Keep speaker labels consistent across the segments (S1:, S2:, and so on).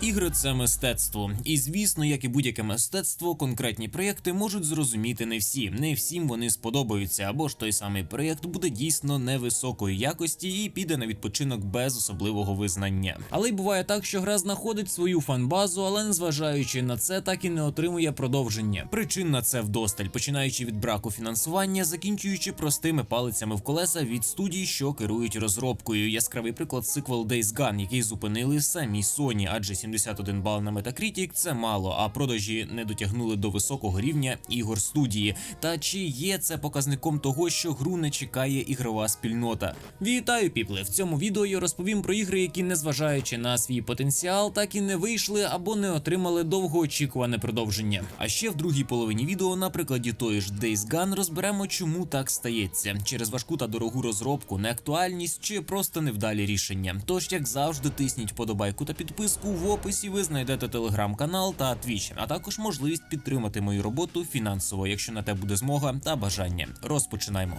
S1: Ігри це мистецтво, і звісно, як і будь-яке мистецтво, конкретні проєкти можуть зрозуміти не всі. Не всім вони сподобаються, або ж той самий проєкт буде дійсно невисокої якості і піде на відпочинок без особливого визнання. Але й буває так, що гра знаходить свою фанбазу, але незважаючи на це, так і не отримує продовження. Причин на це вдосталь, починаючи від браку фінансування, закінчуючи простими палицями в колеса від студій, що керують розробкою. Яскравий приклад сиквел Days Gone, який зупинили самі Sony, адже 71 бал на Metacritic – це мало, а продажі не дотягнули до високого рівня ігор студії. Та чи є це показником того, що гру не чекає ігрова спільнота? Вітаю, піпли! В цьому відео я розповім про ігри, які, незважаючи на свій потенціал, так і не вийшли або не отримали довгоочікуване продовження. А ще в другій половині відео, на прикладі тої ж Days Gone, розберемо, чому так стається через важку та дорогу розробку, неактуальність чи просто невдалі рішення. Тож, як завжди, тисніть вподобайку та підписку. Описі ви знайдете телеграм-канал та твіч, а також можливість підтримати мою роботу фінансово, якщо на те буде змога та бажання. Розпочинаємо.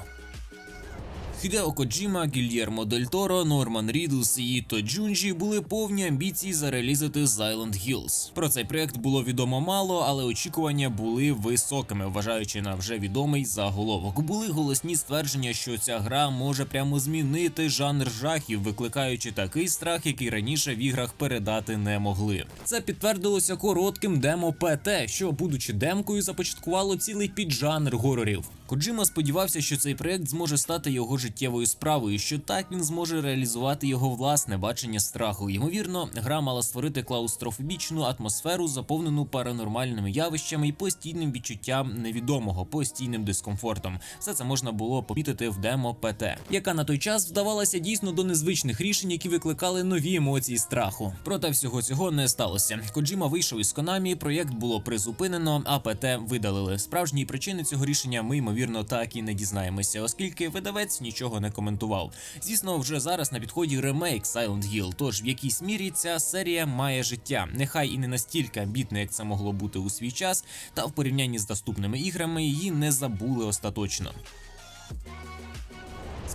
S1: Хідео Коджіма, Гільєрмо Дель Торо, Норман Рідлс і Іто Джунджі були повні амбіції зарелізити Silent Hills. Про цей проект було відомо мало, але очікування були високими, вважаючи на вже відомий заголовок. Були голосні ствердження, що ця гра може прямо змінити жанр жахів, викликаючи такий страх, який раніше в іграх передати не могли. Це підтвердилося коротким демо ПТ, що, будучи демкою, започаткувало цілий піджанр горорів. Коджима сподівався, що цей проект зможе стати його життєвою справою, що так він зможе реалізувати його власне бачення страху. Ймовірно, гра мала створити клаустрофобічну атмосферу, заповнену паранормальними явищами і постійним відчуттям невідомого, постійним дискомфортом. Все це можна було помітити в демо ПТ, яка на той час вдавалася дійсно до незвичних рішень, які викликали нові емоції страху. Проте всього цього не сталося. Коджима вийшов із Konami, проєкт було призупинено, а ПТ видалили. Справжні причини цього рішення ми ймовірно так і не дізнаємося, оскільки видавець нічого не коментував. Звісно, вже зараз на підході ремейк Silent Hill, тож в якійсь мірі ця серія має життя. Нехай і не настільки амбітне, як це могло бути у свій час, та в порівнянні з доступними іграми її не забули остаточно.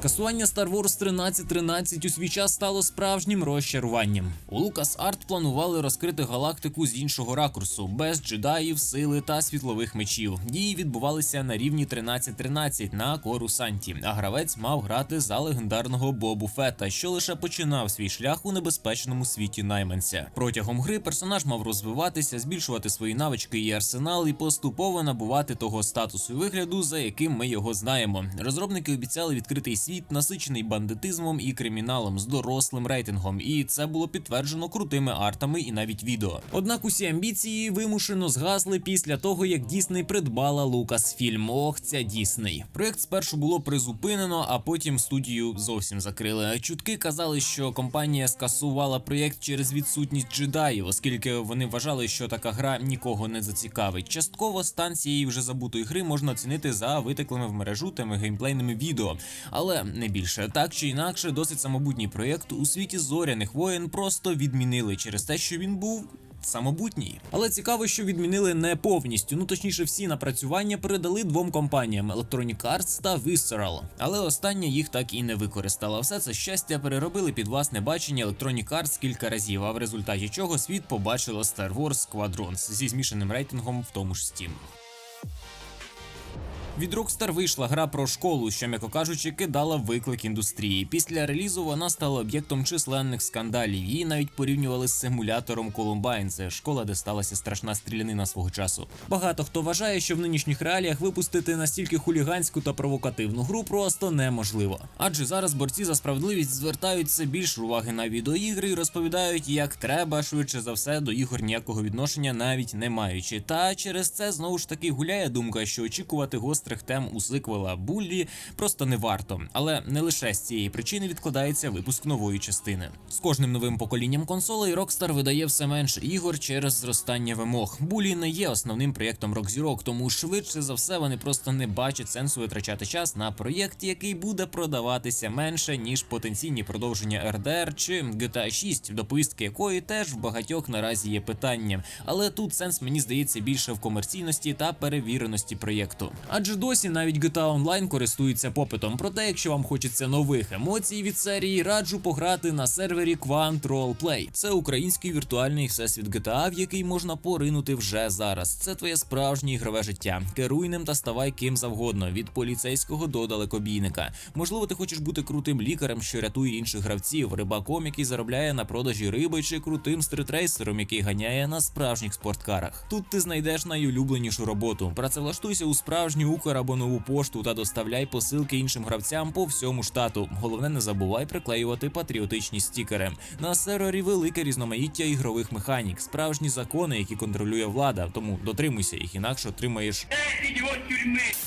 S1: Скасування Star Wars 1313 у свій час стало справжнім розчаруванням. У LucasArts планували розкрити галактику з іншого ракурсу, без джедаїв, сили та світлових мечів. Дії відбувалися на рівні 1313 на Корусанті, а гравець мав грати за легендарного Бобу Фета, що лише починав свій шлях у небезпечному світі найманця. Протягом гри персонаж мав розвиватися, збільшувати свої навички і арсенал, і поступово набувати того статусу і вигляду, за яким ми його знаємо. Розробники обіцяли відкритий світ, насичений бандитизмом і криміналом з дорослим рейтингом, і це було підтверджено крутими артами і навіть відео. Однак усі амбіції вимушено згасли після того, як Дісней придбала Lucasfilm. Ох, ця Дісней. Проєкт спершу було призупинено, а потім студію зовсім закрили. Чутки казали, що компанія скасувала проєкт через відсутність джедаїв, оскільки вони вважали, що така гра нікого не зацікавить. Частково стан цієї вже забутої гри можна оцінити за витеклими в мережу тими геймплейними відео, але не більше. Так чи інакше, досить самобутній проєкт у світі зоряних воєн просто відмінили через те, що він був. Самобутній, але цікаво, що відмінили не повністю. Ну точніше, всі напрацювання передали двом компаніям Electronic Arts та Visceral. Але остання їх так і не використала. Все це щастя переробили під власне бачення Electronic Arts кілька разів, а в результаті чого світ побачила Star Wars Squadrons зі змішаним рейтингом в тому ж Steam. Від Rockstar вийшла гра про школу, що, м'яко кажучи, кидала виклик індустрії. Після релізу вона стала об'єктом численних скандалів. Її навіть порівнювали з симулятором Columbine. Це школа, де сталася страшна стрілянина свого часу. Багато хто вважає, що в нинішніх реаліях випустити настільки хуліганську та провокативну гру просто неможливо. Адже зараз борці за справедливість звертають все більше уваги на відеоігри і розповідають, як треба швидше за все до ігор ніякого відношення навіть не маючи. Та через це знову ж таки гуляє думка, що очікувати гострих тем у сиквела Буллі просто не варто. Але не лише з цієї причини відкладається випуск нової частини. З кожним новим поколінням консолей Rockstar видає все менше ігор через зростання вимог. Буллі не є основним проєктом Rock тому швидше за все вони просто не бачать сенсу витрачати час на проєкт, який буде продаватися менше ніж потенційні продовження RDR чи GTA 6, до поїздки якої теж в багатьох наразі є питанням. Але тут сенс мені здається більше в комерційності та перевіреності проєкту. Адже досі навіть GTA Online користується попитом. Проте, якщо вам хочеться нових емоцій від серії, раджу пограти на сервері Quant Roleplay. Це український віртуальний всесвіт GTA, в який можна поринути вже зараз. Це твоє справжнє ігрове життя. Керуй ним та ставай ким завгодно, від поліцейського до далекобійника. Можливо, ти хочеш бути крутим лікарем, що рятує інших гравців, рибаком, який заробляє на продажі риби, чи крутим стритрейсером, який ганяє на справжніх спорткарах. Тут ти знайдеш найулюбленішу роботу. Працевлаштуйся у справжню Укр або нову пошту та доставляй посилки іншим гравцям по всьому штату. Головне, не забувай приклеювати патріотичні стікери. На сервері велике різноманіття ігрових механік, справжні закони, які контролює влада. Тому дотримуйся їх, інакше отримаєш.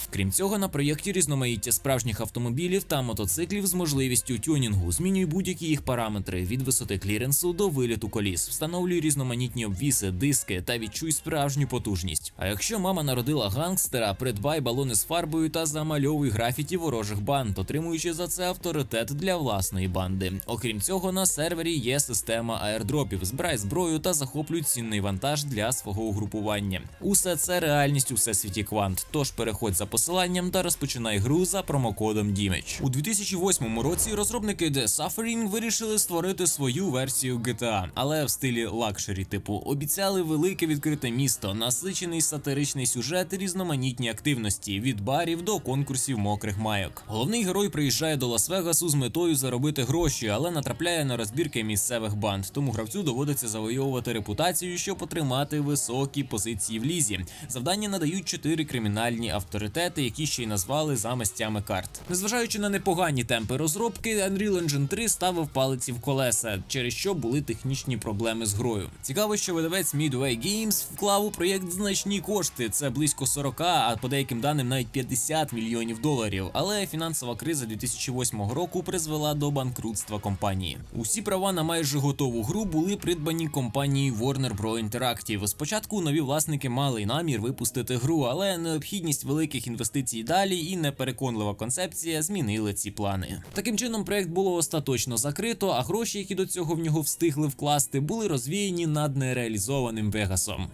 S1: Крім цього, на проєкті різноманіття справжніх автомобілів та мотоциклів з можливістю тюнінгу. Змінюй будь-які їх параметри від висоти кліренсу до виліту коліс. Встановлюй різноманітні обвіси, диски та відчуй справжню потужність. А якщо мама народила гангстера, придбай балони з фарбою та замальовуй графіті ворожих банд, отримуючи за це авторитет для власної банди. Окрім цього, на сервері є система аердропів. Збирай зброю та захоплюй цінний вантаж для свого угрупування. Усе це реальність у всесвіті квант. Тож переходь за посиланням та розпочинай гру за промокодом DIMAGE. У 2008 році розробники The Suffering вирішили створити свою версію GTA, але в стилі лакшері, типу обіцяли велике відкрите місто, насичений сатиричний сюжет, і різноманітні активності від барів до конкурсів мокрих майок. Головний герой приїжджає до Лас-Вегасу з метою заробити гроші, але натрапляє на розбірки місцевих банд. Тому гравцю доводиться завоювати репутацію, щоб отримати високі позиції в лізі. Завдання надають чотири кримінальні авторитети, які ще й назвали за мастями карт. Незважаючи на непогані темпи розробки, Unreal Engine 3 ставив палиці в колеса, через що були технічні проблеми з грою. Цікаво, що видавець Midway Games вклав у проєкт значні кошти. Це близько 40, а по деяким даним навіть 50 мільйонів доларів. Але фінансова криза 2008 року призвела до банкрутства компанії. Усі права на майже готову гру були придбані компанією Warner Bros. Interactive. Спочатку нові власники мали намір випустити гру, але необхідність великих інвестицій далі і непереконлива концепція змінили ці плани. Таким чином, проект було остаточно закрито, а гроші, які до цього в нього встигли вкласти, були розвіяні над нереалізованим Вегасом.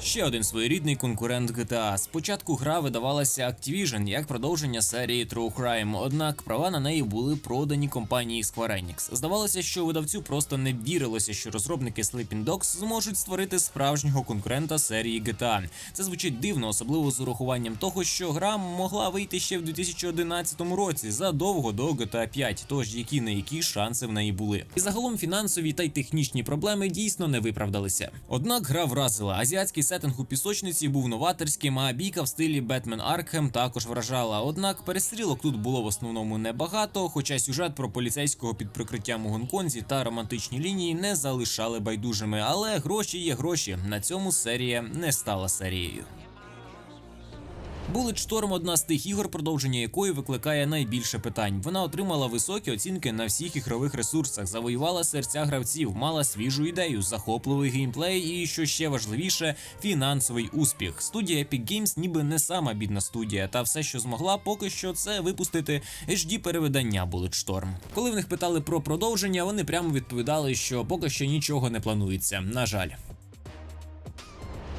S1: Ще один своєрідний конкурент GTA. Спочатку гра видавалася Activision як продовження серії True Crime, однак права на неї були продані компанії Square Enix. Здавалося, що видавцю просто не вірилося, що розробники Sleeping Dogs зможуть створити справжнього конкурента серії GTA. Це звучить дивно, особливо з урахуванням того, що гра могла вийти ще в 2011 році задовго до GTA 5, тож які на які шанси в неї були. І загалом фінансові та й технічні проблеми дійсно не виправдалися. Однак гра вразила азіатський сеттинг пісочниці був новаторським, а бійка в стилі Бетмен Аркхем також вражала. Однак перестрілок тут було в основному небагато, хоча сюжет про поліцейського під прикриттям у Гонконзі та романтичні лінії не залишали байдужими. Але гроші є гроші. На цьому серія не стала серією. Bulletstorm – одна з тих ігор, продовження якої викликає найбільше питань. Вона отримала високі оцінки на всіх ігрових ресурсах, завоювала серця гравців, мала свіжу ідею, захопливий геймплей і, що ще важливіше, фінансовий успіх. Студія Epic Games ніби не сама бідна студія, та все, що змогла, поки що це випустити HD перевидання Bulletstorm. Коли в них питали про продовження, вони прямо відповідали, що поки що нічого не планується. На жаль.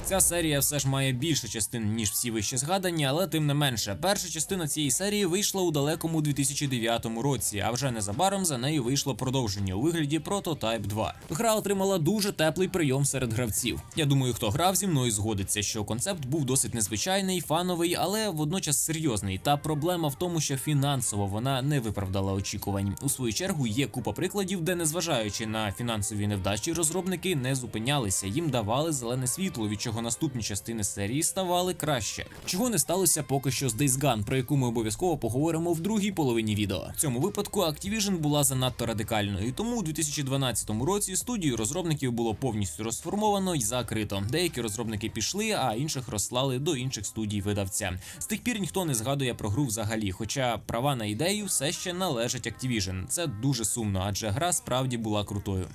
S1: Ця серія все ж має більше частин, ніж всі вище згадані, але тим не менше, перша частина цієї серії вийшла у далекому 2009 році, а вже незабаром за нею вийшло продовження у вигляді Prototype 2. Гра отримала дуже теплий прийом серед гравців. Я думаю, хто грав зі мною згодиться, що концепт був досить незвичайний, фановий, але водночас серйозний. Та проблема в тому, що фінансово вона не виправдала очікувань. У свою чергу є купа прикладів, де, незважаючи на фінансові невдачі, розробники не зупинялися, їм давали зелене світло, від чого наступні частини серії ставали краще. Чого не сталося поки що з Days Gone, про яку ми обов'язково поговоримо в другій половині відео. В цьому випадку Activision була занадто радикальною, тому у 2012 році студію розробників було повністю розформовано і закрито. Деякі розробники пішли, а інших розслали до інших студій видавця. З тих пір ніхто не згадує про гру взагалі, хоча права на ідею все ще належать Activision. Це дуже сумно, адже гра справді була крутою.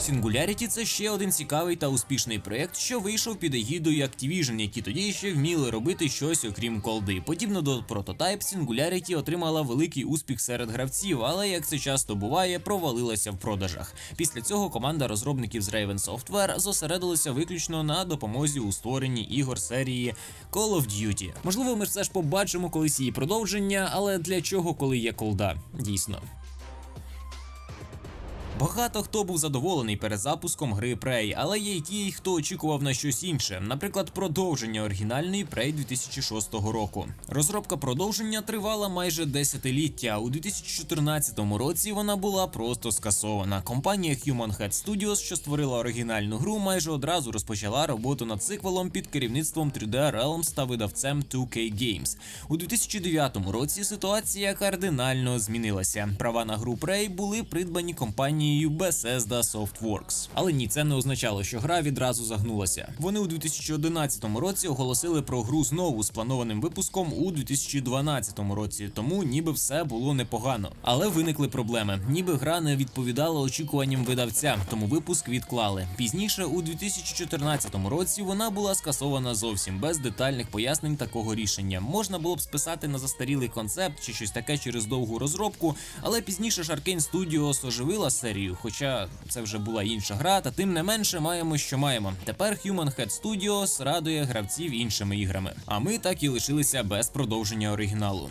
S1: Singularity – це ще один цікавий та успішний проєкт, що вийшов під егідою Activision, які тоді ще вміли робити щось окрім колди. Подібно до Prototype, Singularity отримала великий успіх серед гравців, але як це часто буває, провалилася в продажах. Після цього команда розробників з Raven Software зосередилася виключно на допомозі у створенні ігор серії Call of Duty. Можливо, ми все ж побачимо колись її продовження, але для чого, коли є колда? Дійсно. Багато хто був задоволений перезапуском гри Prey, але є й ті, хто очікував на щось інше, наприклад, продовження оригінальної Prey 2006 року. Розробка продовження тривала майже десятиліття. У 2014 році вона була просто скасована. Компанія Human Head Studios, що створила оригінальну гру, майже одразу розпочала роботу над циквелом під керівництвом 3D Realms та видавцем 2K Games. У 2009 році ситуація кардинально змінилася. Права на гру Prey були придбані компанією Bethesda Softworks. Але ні, це не означало, що гра відразу загнулася. Вони у 2011 році оголосили про гру знову з планованим випуском у 2012 році, тому ніби все було непогано. Але виникли проблеми. Ніби гра не відповідала очікуванням видавця, тому випуск відклали. Пізніше, у 2014 році, вона була скасована зовсім без детальних пояснень такого рішення. Можна було б списати на застарілий концепт чи щось таке через довгу розробку, але пізніше Arkane Studios оживила серію, хоча це вже була інша гра, та тим не менше маємо, що маємо. Тепер Human Head Studios радує гравців іншими іграми. А ми так і лишилися без продовження оригіналу.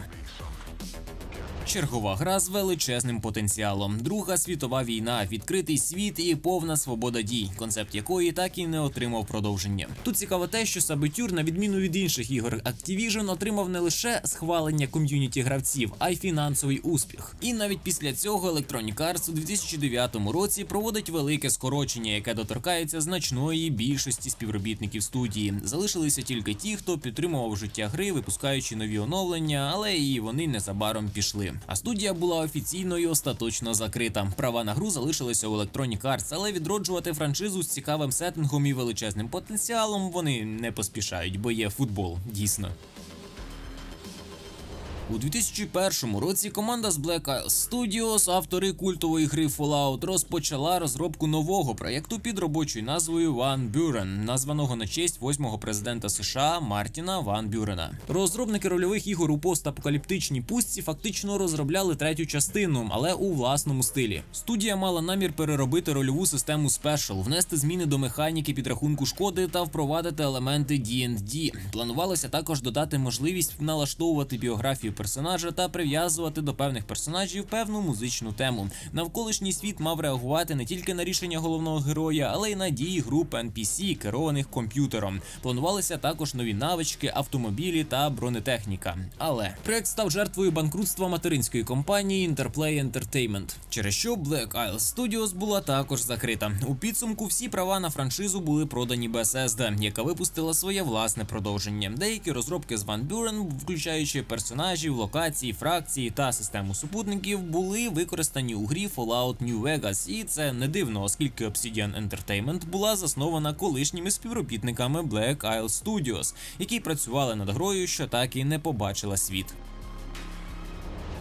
S1: Чергова гра з величезним потенціалом. Друга світова війна, відкритий світ і повна свобода дій, концепт якої так і не отримав продовження. Тут цікаво те, що Saboteur, на відміну від інших ігор Activision, отримав не лише схвалення ком'юніті гравців, а й фінансовий успіх. І навіть після цього Electronic Arts у 2009 році проводить велике скорочення, яке доторкається значної більшості співробітників студії. Залишилися тільки ті, хто підтримував життя гри, випускаючи нові оновлення, але і вони незабаром пішли. А студія була офіційно і остаточно закрита. Права на гру залишилися у Electronic Arts, але відроджувати франшизу з цікавим сеттингом і величезним потенціалом вони не поспішають, бо є футбол, дійсно. У 2001 році команда з Black Isle Studios, автори культової гри Fallout, розпочала розробку нового проєкту під робочою назвою Ван Бюрен, названого на честь восьмого президента США Мартіна Ван Бюрена. Розробники рольових ігор у постапокаліптичній пустці фактично розробляли третю частину, але у власному стилі. Студія мала намір переробити рольову систему Special, внести зміни до механіки підрахунку шкоди та впровадити елементи D&D. Планувалося також додати можливість налаштовувати біографію персонажа та прив'язувати до певних персонажів певну музичну тему. Навколишній світ мав реагувати не тільки на рішення головного героя, але й на дії груп NPC, керованих комп'ютером. Планувалися також нові навички, автомобілі та бронетехніка. Але проект став жертвою банкрутства материнської компанії Interplay Entertainment, через що Black Isle Studios була також закрита. У підсумку всі права на франшизу були продані Bethesda, яка випустила своє власне продовження. Деякі розробки з Van Buren, включаючи персонажів, локації, фракції та систему супутників, були використані у грі Fallout New Vegas, і це не дивно, оскільки Obsidian Entertainment була заснована колишніми співробітниками Black Isle Studios, які працювали над грою, що так і не побачила світ.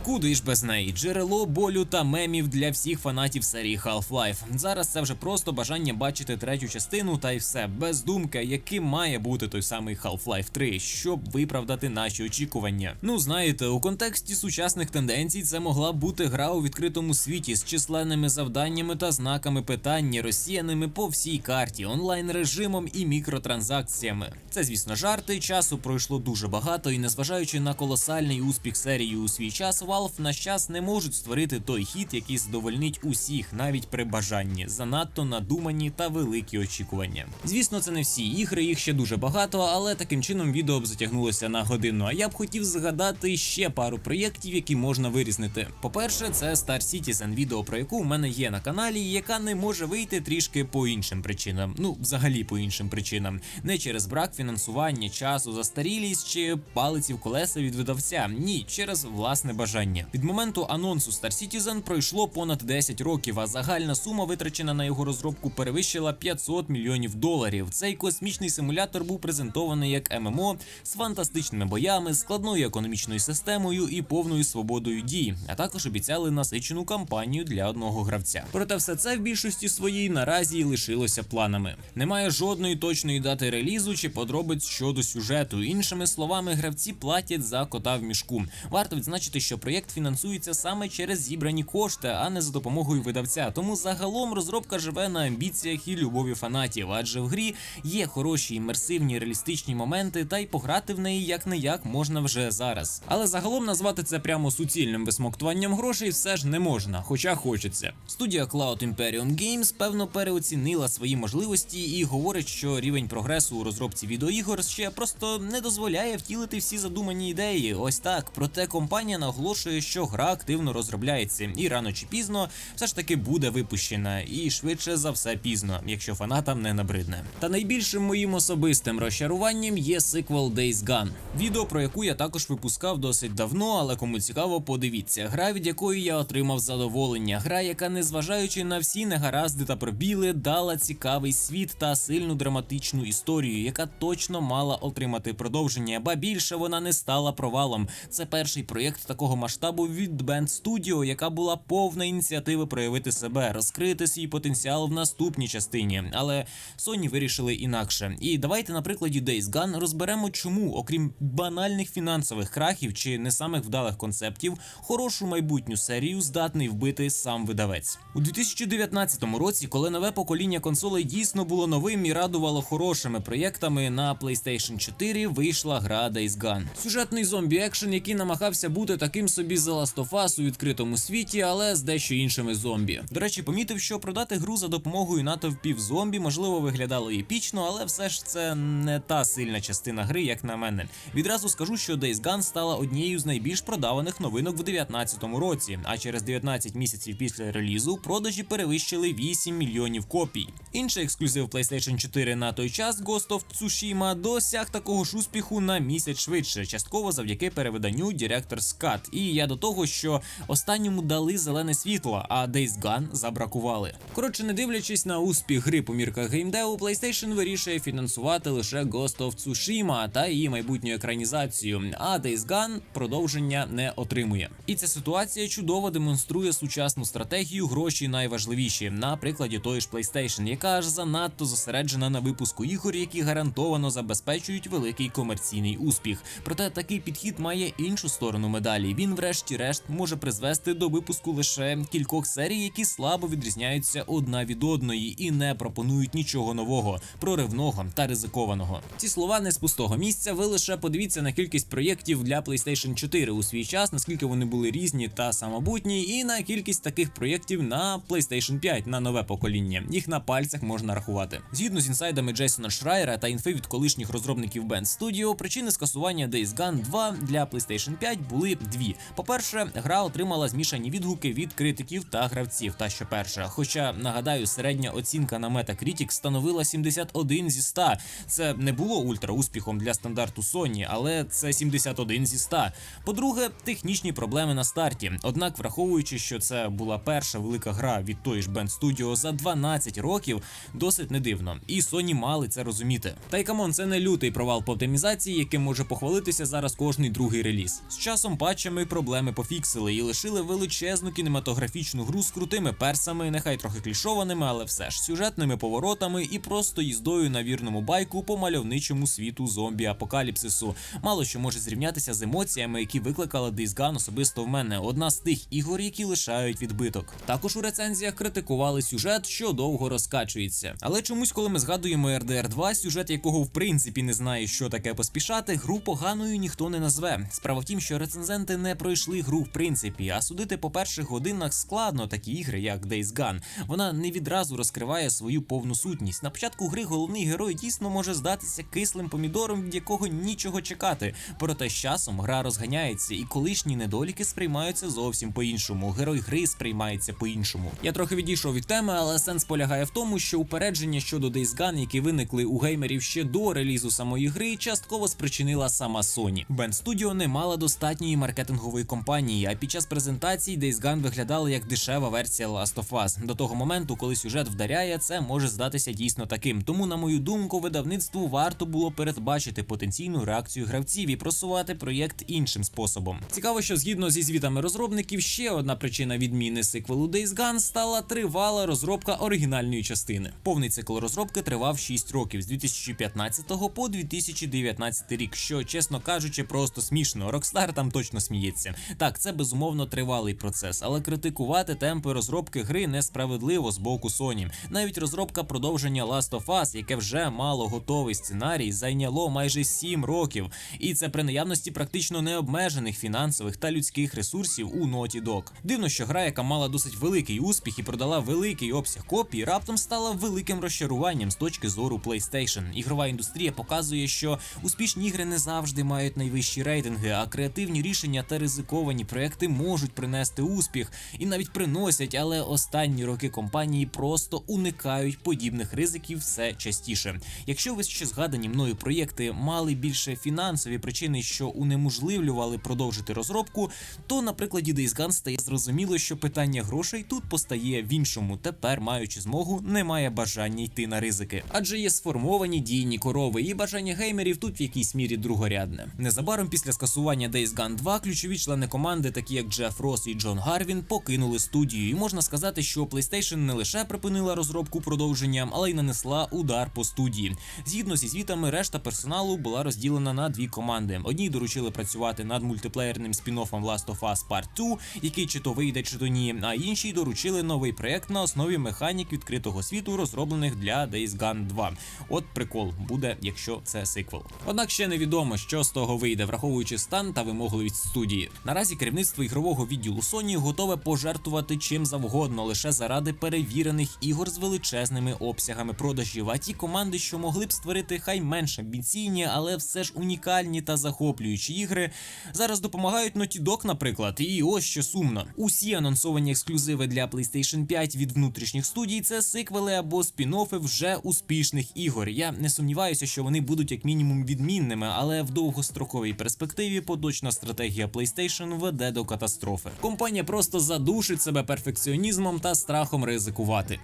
S1: Куди ж без неї? Джерело болю та мемів для всіх фанатів серії Half-Life. Зараз це вже просто бажання бачити третю частину, та й все без думки, яким має бути той самий Half-Life 3, щоб виправдати наші очікування. Ну знаєте, у контексті сучасних тенденцій це могла бути гра у відкритому світі з численними завданнями та знаками питання, розсіяними по всій карті, онлайн режимом і мікротранзакціями. Це, звісно, жарти. Часу пройшло дуже багато, і незважаючи на колосальний успіх серії у свій час, Valve на час не можуть створити той хіт, який задовольнить усіх, навіть при бажанні, занадто надумані та великі очікування. Звісно, це не всі ігри, їх ще дуже багато, але таким чином відео б затягнулося на годину. А я б хотів згадати ще пару проєктів, які можна вирізнити. По-перше, це Star Citizen, відео про яку в мене є на каналі, яка не може вийти трішки по іншим причинам. Ну, взагалі по іншим причинам, не через брак фінансування, часу, застарілість чи палиці в колеса від видавця. Ні, через власне бажання. Виконання. Від моменту анонсу Star Citizen пройшло понад 10 років, а загальна сума, витрачена на його розробку, перевищила 500 мільйонів доларів. Цей космічний симулятор був презентований як ММО з фантастичними боями, складною економічною системою і повною свободою дій, а також обіцяли насичену кампанію для одного гравця. Проте все це в більшості своїй наразі лишилося планами. Немає жодної точної дати релізу чи подробиць щодо сюжету. Іншими словами, гравці платять за кота в мішку. Варто відзначити, що проєкт фінансується саме через зібрані кошти, а не за допомогою видавця. Тому загалом розробка живе на амбіціях і любові фанатів, адже в грі є хороші імерсивні реалістичні моменти, та й пограти в неї як не як можна вже зараз. Але загалом назвати це прямо суцільним висмоктуванням грошей все ж не можна, хоча хочеться. Студія Cloud Imperium Games певно переоцінила свої можливості і говорить, що рівень прогресу у розробці відеоігор ще просто не дозволяє втілити всі задумані ідеї. Ось так. Проте компанія наголошує, що гра активно розробляється, і рано чи пізно все ж таки буде випущена, і швидше за все пізно, якщо фанатам не набридне. Та найбільшим моїм особистим розчаруванням є сиквел Days Gone. Відео про яку я також випускав досить давно, але кому цікаво, подивіться. Гра, від якої я отримав задоволення. Гра, яка, незважаючи на всі негаразди та пробіли, дала цікавий світ та сильну драматичну історію, яка точно мала отримати продовження, ба більше вона не стала провалом. Це перший проєкт такого масштабу від Band Studio, яка була повна ініціативи проявити себе, розкрити свій потенціал в наступній частині. Але Sony вирішили інакше. І давайте на прикладі Days Gone розберемо, чому, окрім банальних фінансових крахів чи не самих вдалих концептів, хорошу майбутню серію здатний вбити сам видавець у 2019 році, коли нове покоління консолей дійсно було новим і радувало хорошими проєктами на PlayStation 4, вийшла гра Days Gone. Сюжетний зомбі екшен, який намагався бути таким собі The Last of Us у відкритому світі, але з дещо іншими зомбі. До речі, помітив, що продати гру за допомогою натовпів зомбі можливо виглядало епічно, але все ж це не та сильна частина гри, як на мене. Відразу скажу, що Days Gone стала однією з найбільш продаваних новинок в 2019 році, а через 19 місяців після релізу продажі перевищили 8 мільйонів копій. Інший ексклюзив PlayStation 4 на той час Ghost of Tsushima досяг такого ж успіху на місяць швидше, частково завдяки перевиданню Director's Cut. І я до того, що останньому дали зелене світло, а Days Gone забракували. Коротше, не дивлячись на успіх гри по мірках геймдеву, PlayStation вирішує фінансувати лише Ghost of Tsushima та її майбутню екранізацію. А Days Gone продовження не отримує. І ця ситуація чудово демонструє сучасну стратегію гроші найважливіші на прикладі тої ж PlayStation, яка аж занадто зосереджена на випуску ігор, які гарантовано забезпечують великий комерційний успіх. Проте такий підхід має іншу сторону медалі. Він, врешті-решт, може призвести до випуску лише кількох серій, які слабо відрізняються одна від одної і не пропонують нічого нового, проривного та ризикованого. Ці слова не з пустого місця. Ви лише подивіться на кількість проєктів для PlayStation 4 у свій час, наскільки вони були різні та самобутні, і на кількість таких проєктів на PlayStation 5 на нове покоління. Їх на пальцях можна рахувати. Згідно з інсайдами Джейсона Шрайера та інфи від колишніх розробників Band Studio, причини скасування Days Gone 2 для PlayStation 5 були дві. По-перше, гра отримала змішані відгуки від критиків та гравців. Та що перша. Хоча нагадаю, середня оцінка на Metacritic становила 71 зі 100. Це не було ультра успіхом для стандарту Sony, але це 71 зі 100. По-друге, технічні проблеми на старті. Однак, враховуючи, що це була перша велика гра від тої ж Band Studio за 12 років, досить не дивно. І Sony мали це розуміти. Та й камон, це не лютий провал по оптимізації, яким може похвалитися зараз кожний другий реліз. З часом патчами проблеми пофіксили і лишили величезну кінематографічну гру з крутими персами, нехай трохи клішованими, але все ж сюжетними поворотами і просто їздою на вірному байку по мальовничому світу зомбі апокаліпсису. Мало що може зрівнятися з емоціями, які викликала Days Gone особисто в мене. Одна з тих ігор, які лишають відбиток. Також у рецензіях критикували сюжет, що довго розкачується. Але чомусь, коли ми згадуємо RDR 2, сюжет якого в принципі не знає, що таке поспішати, гру поганою ніхто не назве. Справа в тім, що рецензенти не пройшли гру в принципі, а судити по перших годинах складно такі ігри, як Days Gone. Вона не відразу розкриває свою повну сутність. На початку гри головний герой дійсно може здатися кислим помідором, від якого нічого чекати. Проте з часом гра розганяється, і колишні недоліки сприймаються зовсім по-іншому. Герой гри сприймається по-іншому. Я трохи відійшов від теми, але сенс полягає в тому, що упередження щодо Days Gone, які виникли у геймерів ще до релізу самої гри, частково спричинила сама Sony. Band Studio не мала достатньої маркетингової ігрової компанії. А під час презентації Days Gone виглядала як дешева версія Last of Us. До того моменту, коли сюжет вдаряє, це може здатися дійсно таким. Тому, на мою думку, видавництву варто було передбачити потенційну реакцію гравців і просувати проєкт іншим способом. Цікаво, що згідно зі звітами розробників, ще одна причина відміни сиквелу Days Gone стала тривала розробка оригінальної частини. Повний цикл розробки тривав 6 років з 2015 по 2019 рік, що, чесно кажучи, просто смішно. Rockstar там точно сміється. Так, це безумовно тривалий процес, але критикувати темпи розробки гри несправедливо з боку Sony. Навіть розробка продовження Last of Us, яке вже мало готовий сценарій, зайняло майже 7 років, і це при наявності практично необмежених фінансових та людських ресурсів у Naughty Dog. Дивно, що гра, яка мала досить великий успіх і продала великий обсяг копій, раптом стала великим розчаруванням з точки зору PlayStation. Ігрова індустрія показує, що успішні ігри не завжди мають найвищі рейтинги, а креативні рішення та ризиковані проекти можуть принести успіх і навіть приносять, але останні роки компанії просто уникають подібних ризиків все частіше. Якщо вище згадані мною проєкти мали більше фінансові причини, що унеможливлювали продовжити розробку, то на прикладі Days Gone стає зрозуміло, що питання грошей тут постає в іншому. Тепер, маючи змогу, немає бажання йти на ризики, адже є сформовані дійні корови, і бажання геймерів тут в якійсь мірі другорядне. Незабаром після скасування Days Gone 2 ключові члени команди, такі як Джеф Росс і Джон Гарвін, покинули студію. І можна сказати, що PlayStation не лише припинила розробку продовження, але й нанесла удар по студії. Згідно зі звітами, решта персоналу була розділена на дві команди. Одній доручили працювати над мультиплеєрним спін-оффом Last of Us Part 2, який чи то вийде, чи то ні. А іншій доручили новий проект на основі механік відкритого світу, розроблених для Days Gone 2. От прикол буде, якщо це сиквел. Однак ще невідомо, що з того вийде, враховуючи стан та вимогливість студії. Наразі керівництво ігрового відділу Sony готове пожертвувати чим завгодно лише заради перевірених ігор з величезними обсягами продажів. А ті команди, що могли б створити хай менш амбіційні, але все ж унікальні та захоплюючі ігри, зараз допомагають Naughty Dog, наприклад. І ось що сумно. Усі анонсовані ексклюзиви для PlayStation 5 від внутрішніх студій це сиквели або спін-оффи вже успішних ігор. Я не сумніваюся, що вони будуть як мінімум відмінними, але в довгостроковій перспективі поточна стратегія PlayStation веде до катастрофи. Компанія просто задушить себе перфекціонізмом та страхом ризикувати.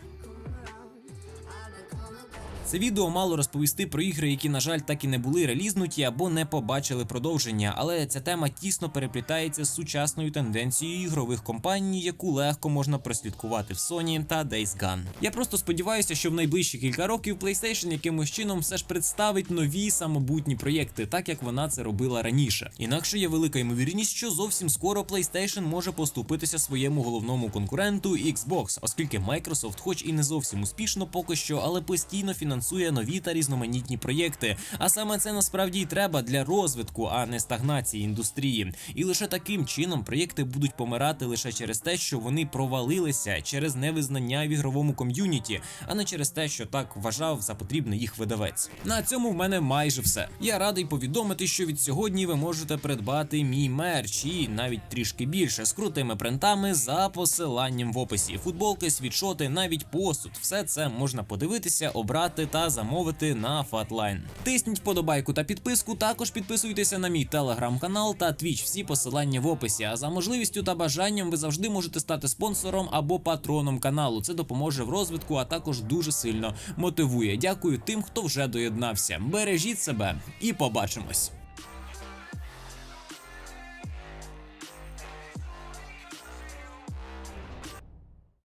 S1: Це відео мало розповісти про ігри, які, на жаль, так і не були релізнуті або не побачили продовження, але ця тема тісно переплітається з сучасною тенденцією ігрових компаній, яку легко можна прослідкувати в Sony та Days Gone. Я просто сподіваюся, що в найближчі кілька років PlayStation якимось чином все ж представить нові самобутні проєкти, так як вона це робила раніше. Інакше є велика ймовірність, що зовсім скоро PlayStation може поступитися своєму головному конкуренту Xbox, оскільки Microsoft, хоч і не зовсім успішно поки що, але постійно фінансує нові та різноманітні проєкти. А саме це насправді й треба для розвитку, а не стагнації індустрії. І лише таким чином проєкти будуть помирати лише через те, що вони провалилися через невизнання в ігровому ком'юніті, а не через те, що так вважав за потрібне їх видавець. На цьому в мене майже все. Я радий повідомити, що від сьогодні ви можете придбати мій мерч і навіть трішки більше з крутими принтами за посиланням в описі. Футболки, світшоти, навіть посуд. Все це можна подивитися, обрати та замовити на Fatline. Тисніть вподобайку та підписку. Також підписуйтеся на мій телеграм-канал та твіч. Всі посилання в описі. А за можливістю та бажанням ви завжди можете стати спонсором або патроном каналу. Це допоможе в розвитку, а також дуже сильно мотивує. Дякую тим, хто вже доєднався. Бережіть себе і побачимось.